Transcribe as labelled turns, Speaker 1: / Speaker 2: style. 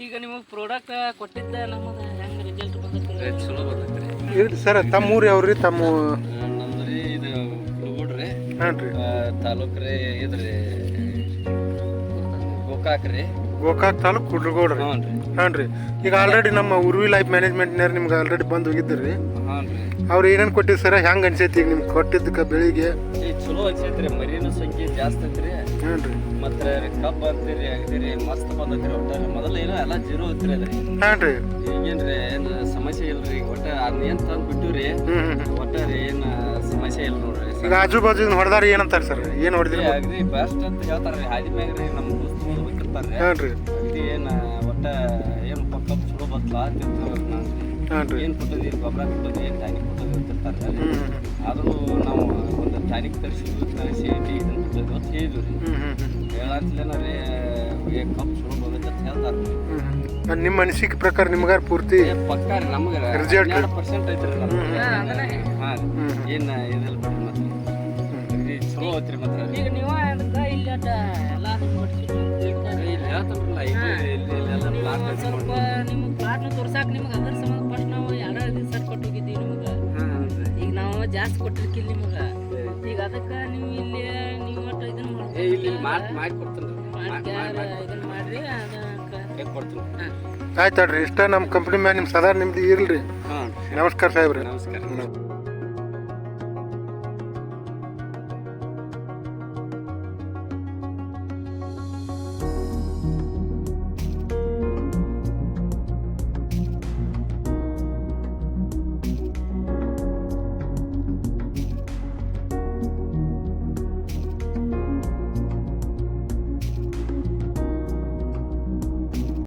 Speaker 1: ಈಗ ನಿಮಗೆ ಪ್ರಾಡಕ್ಟ್ ಕೊಟ್ಟಿದ್ದ ನಮ್ಮದು ಹೆಂಗೆ ರಿಸಲ್ಟ್ ಬಂದೈತೆ
Speaker 2: ಚಲೋ ಬಂದೈತ್ರಿ
Speaker 3: ಇರ್ಲಿ ಸರ್ ತಮ್ಮ ಊರು ಯಾವ್ರಿ ತಮ್ಮ
Speaker 2: ನಮ್ದು ರೀ ಇದು ಕುಲಗುಡ್ರಿ
Speaker 3: ಹಾಂ ರೀ.
Speaker 2: ತಾಲೂಕು ರೀ ಇದ್ರಿ ಗೋಕಾಕ್ ರೀ.
Speaker 3: ಗೋಕಾಕ್ ತಾಲೂಕು ಕುಡ್ಲಗೋಡ್ರಿ
Speaker 2: ಹ್ಞೂ ರೀ.
Speaker 3: ಹಾಂ ರೀ. ಈಗ ಆಲ್ರೆಡಿ ನಮ್ಮ ಉರ್ವಿ ಲೈಫ್ ಮ್ಯಾನೇಜ್ಮೆಂಟ್ನ್ಯಾರು ನಿಮ್ಗೆ ಆಲ್ರೆಡಿ ಬಂದು ಹೋಗಿದ್ದರು. ರೀ
Speaker 2: ಹ್ಞೂ ರೀ
Speaker 3: ಅವ್ರು ಏನೇನು ಕೊಟ್ಟಿದ್ದು ಸರ್? ಹೆಂಗೆ ಅನ್ಸೈತಿ ಈಗ ನಿಮ್ಗೆ ಕೊಟ್ಟಿದ್ದಕ್ಕೆ ಬೆಳಿಗ್ಗೆ?
Speaker 2: ಈ ಚಲೋ ಅನ್ಸೈತ್ರಿ ಮರಿನ ಸಂಖ್ಯೆ ಜಾಸ್ತಿ ಐತ್ರಿ
Speaker 3: ಹ್ಞೂ ರೀ.
Speaker 2: ಮತ್ತೆ ಕಬ್ಬ್ ಅಂತೀರಿ ಅಗದಿರಿ ಮಸ್ತ್ ಬಂದೈತ್ರಿ ಒಟ್ಟಾರೆ ಮೊದಲ ಏನೋ ಎಲ್ಲ ಜೀರೋ ಐತ್ರಿ ಅದ್ರಿ.
Speaker 3: ಹಾಂ ರೀ.
Speaker 2: ಈಗೇನ್ರಿ ಏನು ಸಮಸ್ಯೆ ಇಲ್ರಿ. ಒಟ್ಟ ಅದ್ನ ಏನು ತಂದು ಬಿಟ್ಟಿವ್ರಿ
Speaker 3: ಹ್ಞೂ ಹ್ಞೂ
Speaker 2: ಒಟ್ಟ ರೀ ಏನು ಸಮಸ್ಯೆ ಇಲ್ಲ ನೋಡ್ರಿ
Speaker 3: ಈಗ ಆಜು ಬಾಜು ಹೊಡೆದಾರ ಏನಂತಾರೆ ಸರ್? ಏನು ಹೊಡೆದಿರಿ
Speaker 2: ಅಗದಿ ಬೆಸ್ಟ್ ಅಂತ ಹೇಳ್ತಾರ್ರಿ ಹಾದಿ ಮ್ಯಾಗ ರೀ ನಮ್ಮ ದೋಸ್ತರು ಹೋಗಿರ್ತಾರ್ರಿ
Speaker 3: ಹಾಂ ರೀ.
Speaker 2: ಅಗದಿ ಏನು ಒಟ್ಟ ಏನು ಕಬ್ಬ್ ಚಲೋ ಬತ್ತಲ್ಲ ಅಂತ ಏನು ಕೊಟ್ಟದಿ ಗೊಬ್ಬರ ಕೊಟ್ಟದಿ ಏನು ಟಾನಿಕ್ ಕೊಟ್ಟದಿ ಅಂತಿರ್ತಾರೆ ಆದರೂ ನಾವು ಒಂದು ಟಾನಿಕ್ ತರಿಸಿ ತರಿಸಿ ಇದನ್ನು ಕೊಟ್ಟದಿ ಅಂತ ಹೇಳಿದ್ವಿ ರೀ. ಹೇಳಂತಲೇನ ಏ ಕಪ್ ಚಲೋ ಬಂದೈತೆ ಅಂತ ಹೇಳ್ತಾರೆ.
Speaker 3: ನಿಮ್ಮ ಅನಿಸಿಕೆ ಪ್ರಕಾರ ನಿಮ್ಗಾರ ಪೂರ್ತಿ
Speaker 2: ಏ ಪಕ್ಕ ರೀ ನಮ್ಗೆ
Speaker 3: Result.
Speaker 2: ಹನ್ನೆರಡು ಪರ್ಸೆಂಟ್ ಐತ್ರಿ ಹಾಂ
Speaker 3: ಹ್ಮ್.
Speaker 2: ರೀ ಏನು ಇದಿಲ್ಲ ಬಿಡ್ರಿ ಮತ್ತೆ? ಚಲೋ ಐತ್ರಿ ಮತ್ತೆ
Speaker 1: ಈಗ ನೀವು ಅದಕ್ಕೆ ಇಲ್ಲಿ ಎಲ್ಲ ಹೇಳ್ತಾರೆ.
Speaker 2: ಇಲ್ಲಿ ಹೇಳ್ತಾರಲ್ಲ ಇಲ್ಲಿ ಇಲ್ಲಿ ಇಲ್ಲೆಲ್ಲ
Speaker 1: ನೀವು
Speaker 2: ಪ್ಲಾಟ್
Speaker 1: ಒಂದ್ ಸ್ವಲ್ಪ ನಿಮ್ಗೆ ಪ್ಲಾಟ್ನ ತೋರ್ಸಾಕ ನಿಮ್ಗೆ ಅದ್ರ ಜಾಸ್ತಿ ಕೊಟ್ಟಿರ್ಕಿಲ್ಲ ನಿಮ್ಗೆ? ಈಗ ಅದಕ್ಕೆ ನೀವು ಇಲ್ಲಿ ನೀವು ಒಟ್ಟು ಇದನ್ನ
Speaker 2: ಏ ಇಲ್ಲಿ ಮಾಡಿ ಮಾಡಿ ಕೊಡ್ತೀನಿ
Speaker 1: ಇದನ್ನ ಮಾಡ್ರಿ ಅದಕ್ಕೆ
Speaker 3: ಆಯ್ತು ಇಷ್ಟ ನಮ್ಮ ಕಂಪ್ನಿ ಮ್ಯಾಗ ನಿಮ್ಮ ಸದಾ ನಿಮ್ದು ಇರಲಿ
Speaker 2: ಹಾಂ.
Speaker 3: ನಮಸ್ಕಾರ ಸಾಹೇಬ್ರಿ.
Speaker 2: ನಮಸ್ಕಾರ.